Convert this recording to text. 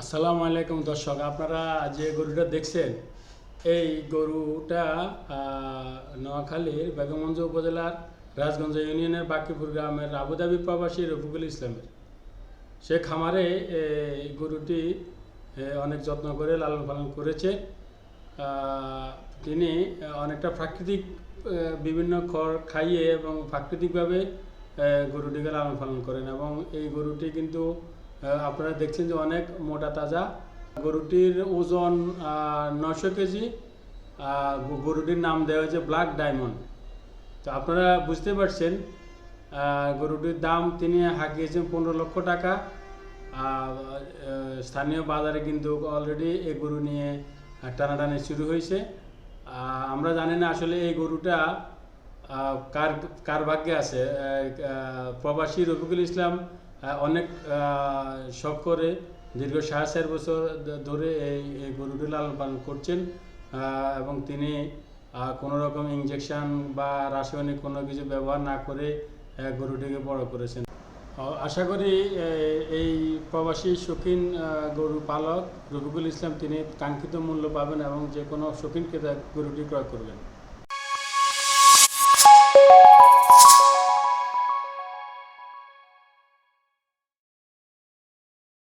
আসসালামু আলাইকুম দর্শক, আপনারা যে গরুটা দেখছেন, এই গরুটা নোয়াখালীর বেগমঞ্জ উপজেলার রাজগঞ্জ ইউনিয়নের বাকিপুর গ্রামের আবুধাবি প্রবাসী রফিকুল ইসলামের। সে খামারে এই গরুটি অনেক যত্ন করে লালন পালন করেছে। তিনি অনেকটা প্রাকৃতিক বিভিন্ন খড় খাইয়ে এবং প্রাকৃতিকভাবে গরুটিকে লালন পালন করেন এবং এই গরুটি কিন্তু আপনারা দেখছেন যে অনেক মোটা তাজা। গরুটির ওজন নশো কেজি গরুটির নাম দেওয়া হয়েছে ব্ল্যাক ডায়মন্ড তো আপনারা বুঝতে পারছেন গরুটির দাম তিনি হাঁকিয়েছেন পনেরো লক্ষ টাকা। স্থানীয় বাজারে কিন্তু অলরেডি এই গরু নিয়ে টানাটানি শুরু হয়েছে। আমরা জানি না আসলে এই গরুটা কার কার ভাগ্যে আছে। প্রবাসী রফিকুল ইসলাম অনেক শখ করে দীর্ঘ সাড়ে চার বছর ধরে এই এই গরুটি লালন পালন করছেন এবং তিনি কোনো রকম ইঞ্জেকশন বা রাসায়নিক কোনো কিছু ব্যবহার না করে গরুটিকে বড় করেছেন। আশা করি এই প্রবাসী শৌখিন গরু পালক রফিকুল ইসলাম, তিনি কাঙ্ক্ষিত মূল্য পাবেন এবং যে কোনো শৌখিন ক্রেতা গরুটি ক্রয় করবেন।